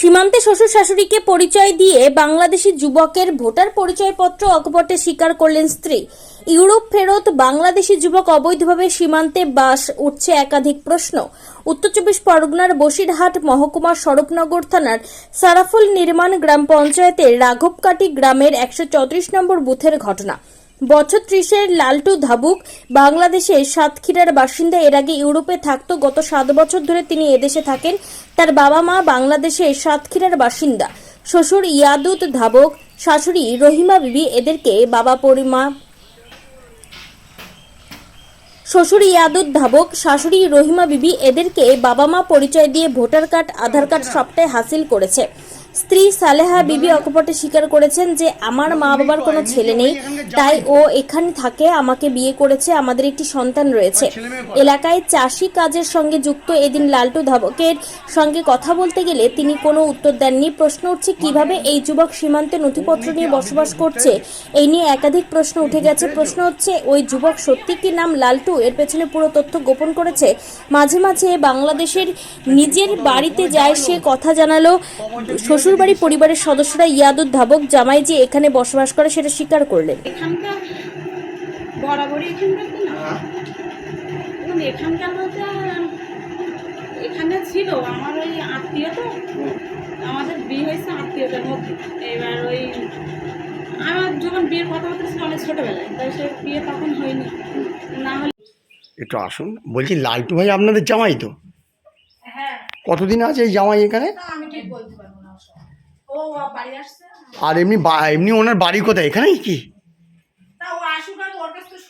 সীমান্তে শ্বশুর শাশুড়িকে পরিচয় দিয়ে বাংলাদেশি যুবকের ভোটার পরিচয়পত্র অকপটে স্বীকার করলেন স্ত্রী। ইউরোপ ফেরত বাংলাদেশি যুবক অবৈধভাবে সীমান্তে বাস উঠছে একাধিক প্রশ্ন। উত্তর চব্বিশ পরগনার বসিরহাট মহকুমার স্বরূপনগর থানার সারাফুল নির্মাণ গ্রাম পঞ্চায়েতের রাঘবকাটি গ্রামের একশো চৌত্রিশ নম্বর বুথের ঘটনা। বছর ত্রিশের লালটু ধাবুক বাংলাদেশের সাতক্ষীরার বাসিন্দা এর আগে ইউরোপে থাকতো। গত সাত বছর ধরে তিনি এদেশে থাকেন। তার বাবা মা বাংলাদেশের সাতক্ষীরার বাসিন্দা। শ্বশুর ইয়াদুত ধাবক, শাশুড়ি রহিমা বিবি এদেরকে বাবা পরিমা শ্বশুর ইয়াদুদ ধাবক, শাশুড়ি রহিমা বিবি এদেরকে বাবা মা পরিচয় দিয়ে ভোটার কার্ড, আধার কার্ড সবটাই হাসিল করেছে। স্ত্রী সালেহা বিবি অকপটে স্বীকার করেছেন যে, আমার মা বাবার কোনো ছেলে নেই। তাই ও এখানে থাকে আমাকে বিয়ে করেছে আমাদের একটি সন্তান রয়েছে। এলাকায় চাষি কাজের সঙ্গে যুক্ত এদিন লালটু ধাবকের সঙ্গে কথা বলতে গেলে তিনি কোনো উত্তর দেননি। প্রশ্ন উঠছে কীভাবে এই যুবক সীমান্তে নথিপত্র নিয়ে বসবাস করছে? এই নিয়ে একাধিক প্রশ্ন উঠে গেছে। প্রশ্ন হচ্ছে ওই যুবক সত্যি কি নাম লালটু? এর পেছনে পুরো তথ্য গোপন করেছে। মাঝে মাঝে বাংলাদেশের নিজের বাড়িতে যায় সে কথা জানালো। শ্বশুরবাড়ি পরিবারের সদস্যরা ইয়াদুদ ধাবক জামাই যে এখানে বসবাস করে সেটা স্বীকার করলেন। এখানকার বরাবরই এখানকার তো না। এখন এখানকার বলতে এখানে ছিল আমার ওই আত্মীয় তো। আমাদের বিয়ে হয়েছে আত্মীয়তার মধ্যে। এবার ওই আমার যখন বিয়ের কথাবার্তা ছিল অনেক ছোটোবেলায় তাই সে বিয়ে তখন হয়নি। না হলে একটু আসুন বলছি লালটু ভাই আপনাদের জামাই তো? হ্যাঁ। কতদিন আছে এই জামাই এখানে? আর এমনি এমনি ওনার বাড়ি কোথায়? এখানেই কি তা ও আসুক আর ওর কাছ থেকে শোনো আমাদের তারপরে বলছি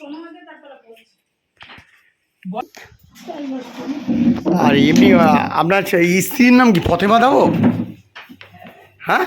আর এমনি আপনার স্ত্রীর নাম কি? ফতেমা দাবো? হ্যাঁ?